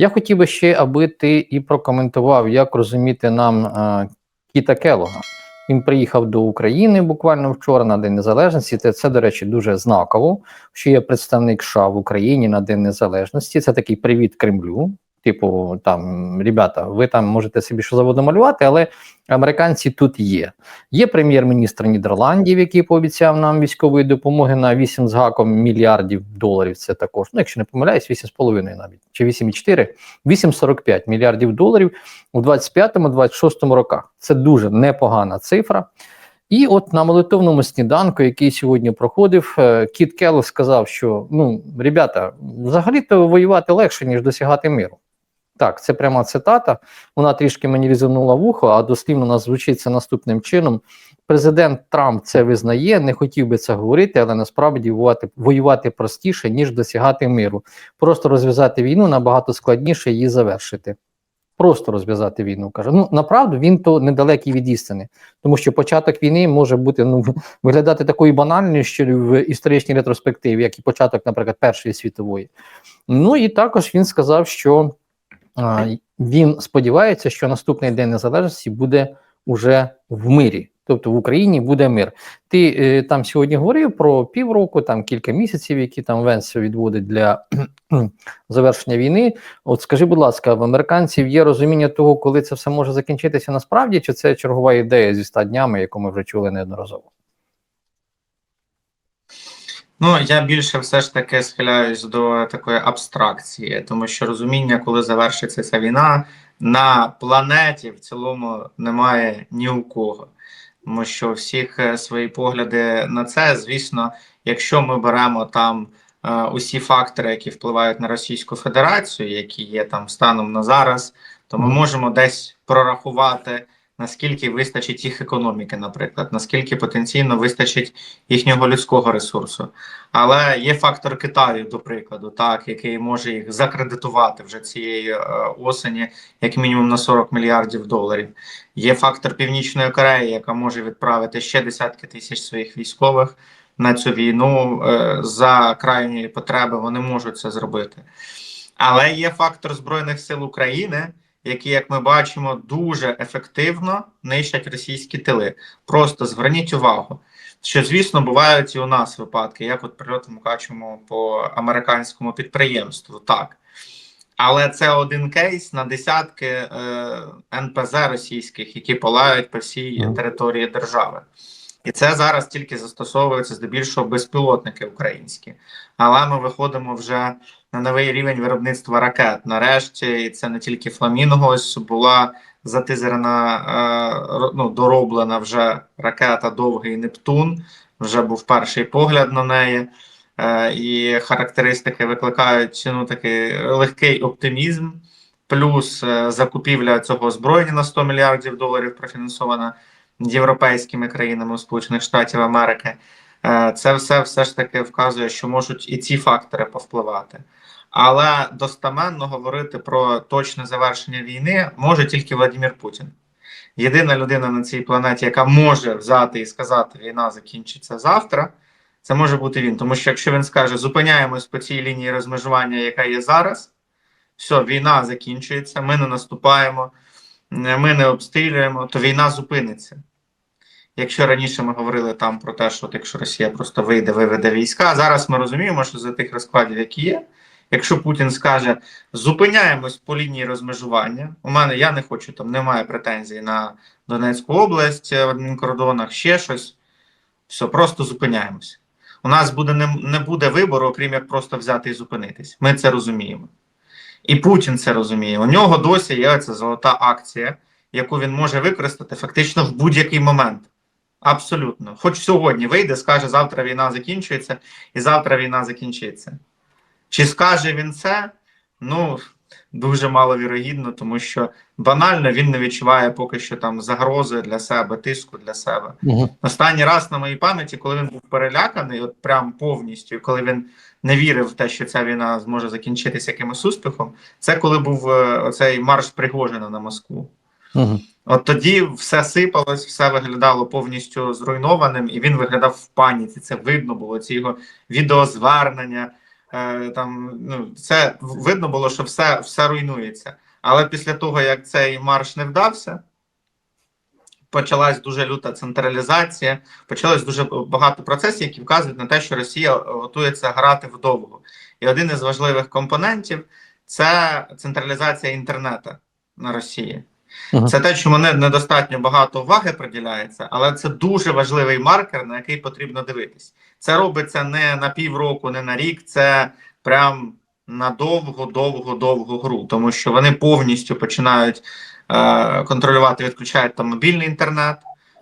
Я хотів би ще, аби ти і прокоментував, як розуміти нам е, Кіта Келога. Він приїхав до України буквально вчора на День Незалежності. Це, це, до речі, дуже знаково, що є представник США в Україні на День Незалежності. Це такий привіт Кремлю. Типу, там, ребята, ви там можете собі що заводу малювати, але американці тут є. Є прем'єр-міністр Нідерландів, який пообіцяв нам військової допомоги на 8 з гаком мільярдів доларів. Це також, ну якщо не помиляюсь, 8,5 навіть чи 8,4, 8,45 мільярдів доларів у 25-26 роках. Це дуже непогана цифра. І от на молитовному сніданку, який сьогодні проходив, е, Кіт Келлог сказав, що ну, ребята, взагалі-то воювати легше, ніж досягати миру. Так, це пряма цитата. Вона трішки мені різанула вухо, а дослівно нас звучить це наступним чином. Президент Трамп це визнає, не хотів би це говорити, але насправді воювати, воювати простіше, ніж досягати миру. Просто розв'язати війну набагато складніше її завершити. Просто розв'язати війну. Каже. Ну, направду він то недалекий від істини, тому що початок війни може бути ну, виглядати такою банальною, що в історичній ретроспективі, як і початок, наприклад, Першої світової. Ну і також він сказав, що він сподівається, що наступний день незалежності буде уже в мирі. Тобто в Україні буде мир. Ти е, там сьогодні говорив про півроку, там кілька місяців, які там Венс відводить для завершення війни. От скажи, будь ласка, в американців є розуміння того, коли це все може закінчитися насправді, чи це чергова ідея зі ста днями, яку ми вже чули неодноразово? Ну, я більше все ж таки схиляюсь до такої абстракції, тому що розуміння, коли завершиться ця війна, на планеті в цілому немає ні у кого. Тому що всіх е, свої погляди на це, звісно, якщо ми беремо там е, усі фактори, які впливають на Російську Федерацію, які є там станом на зараз, то ми можемо десь прорахувати наскільки вистачить їх економіки, наприклад, наскільки потенційно вистачить їхнього людського ресурсу. Але є фактор Китаю, до прикладу, так який може їх закредитувати вже цієї е, осені, як мінімум на 40 мільярдів доларів. Є фактор Північної Кореї, яка може відправити ще десятки тисяч своїх військових. На цю війну е, за крайньої потреби вони можуть це зробити, але є фактор збройних сил України, які, як ми бачимо, дуже ефективно нищать російські тили. Просто зверніть увагу, що звісно бувають і у нас випадки, як от прильоти ми бачимо по американському підприємству, так. Але це один кейс на десятки е, НПЗ російських, які палають по всій території держави. І це зараз тільки застосовується здебільшого безпілотники українські. Але ми виходимо вже на новий рівень виробництва ракет. Нарешті і це не тільки фламінго, ось була затизерна, е, ну, дороблена вже ракета Довгий Нептун. Вже був перший погляд на неї. Е, і характеристики викликають ну, такий легкий оптимізм, плюс е, закупівля цього озброєння на 100 мільярдів доларів профінансована європейськими країнами Сполучених Штатів Америки. Це все все ж таки вказує, що можуть і ці фактори повпливати. Але достаменно говорити про точне завершення війни може тільки Владимир Путін. Єдина людина на цій планеті, яка може взяти і сказати, війна закінчиться завтра, це може бути він. Тому що якщо він скаже, зупиняємось по цій лінії розмежування, яка є зараз, все, війна закінчується, ми не наступаємо, ми не обстрілюємо, то війна зупиниться. Якщо раніше ми говорили там про те, що от якщо Росія просто вийде, виведе війська, зараз ми розуміємо, що за тих розкладів, які є. Якщо Путін скаже зупиняємось по лінії розмежування, у мене я не хочу там, немає претензій на Донецьку область в адмінкордонах, ще щось. Все, просто зупиняємось. У нас буде не, не буде вибору, окрім як просто взяти і зупинитись. Ми це розуміємо. І Путін це розуміє. У нього досі є ця золота акція, яку він може використати фактично в будь-який момент. Абсолютно. Хоч сьогодні вийде, скаже, завтра війна закінчується, і завтра війна закінчиться. Чи скаже він це? Ну дуже маловірогідно, тому що банально він не відчуває поки що там загрози для себе, тиску для себе. Угу. Останній раз на моїй пам'яті, коли він був переляканий, от прям повністю, коли він не вірив в те, що ця війна зможе закінчитися якимось успіхом, це коли був е, оцей марш Пригожина на Москву. Угу. От тоді все сипалось, все виглядало повністю зруйнованим, і він виглядав в паніці. Це видно було ці його відеозвернення. Е, там, ну, це видно було, що все, все руйнується. Але після того, як цей марш не вдався, почалась дуже люта централізація, почалось дуже багато процесів, які вказують на те, що Росія готується грати вдовго. І один із важливих компонентів це централізація інтернету на Росії. Мгм. Це те, чому не, недостатньо багато уваги приділяється, але це дуже важливий маркер, на який потрібно дивитись. Це робиться не на півроку, не на рік, це прям на довго, довго, довгу гру, тому що вони повністю починають е, контролювати, відключають там мобільний інтернет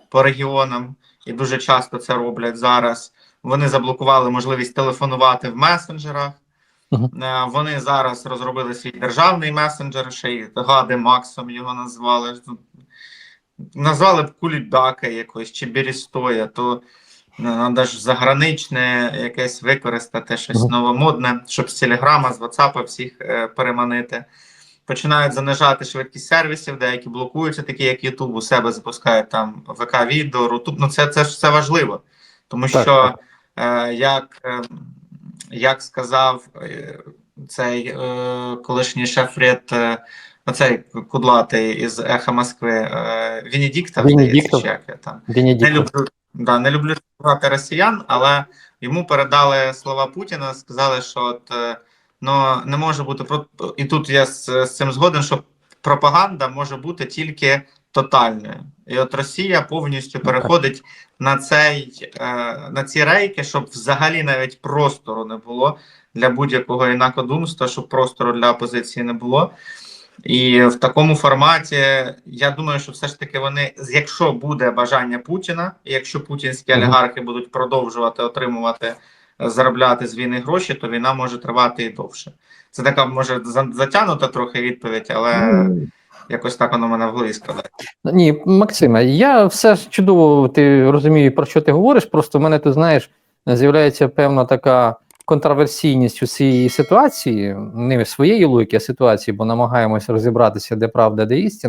по регіонам, і дуже часто це роблять зараз. Вони заблокували можливість телефонувати в месенджерах. Мгм. Е, Вони зараз розробили свій державний месенджер, ще й гади Максом його назвали. Назвали б кулібака якось чи Берістоя, то треба ж заграничне якесь використати, щось Мгм. новомодне, щоб з Телеграма, з Ватсапа всіх е, переманити. Починають занижати швидкість сервісів, деякі блокуються, такі як YouTube, у себе запускають там ВК-відео, Рутуб. Ну це, це ж це важливо. Тому Так, що, так. Е, як, е, як сказав е, цей е, колишній шеф Ред, е, оцей кудлатий із Еха Москви, Венедіктов, Венедіктов. чи як там. Не люблю, да, не люблю сказати росіян, але йому передали слова Путіна, сказали, що от, ну, не може бути і тут я з, з цим згоден, що пропаганда може бути тільки тотальною. І от Росія повністю переходить на цей е, на ці рейки, щоб взагалі навіть простору не було для будь-якого інакодумства, щоб простору для опозиції не було. І в такому форматі я думаю, що все ж таки вони, якщо буде бажання Путіна, і якщо путінські олігархи будуть продовжувати отримувати, е, заробляти з війни гроші, то війна може тривати і довше. Це така може за- затягнута трохи відповідь, але Ну, якось так воно мене близько. голові. Ні, Максиме, я все ж чудово ти розумію, про що ти говориш. Просто в мене тут, знаєш, з'являється певна така контроверсійність у цієї ситуації, не своєї логіки, а ситуації, бо намагаємося розібратися, де правда, де істина.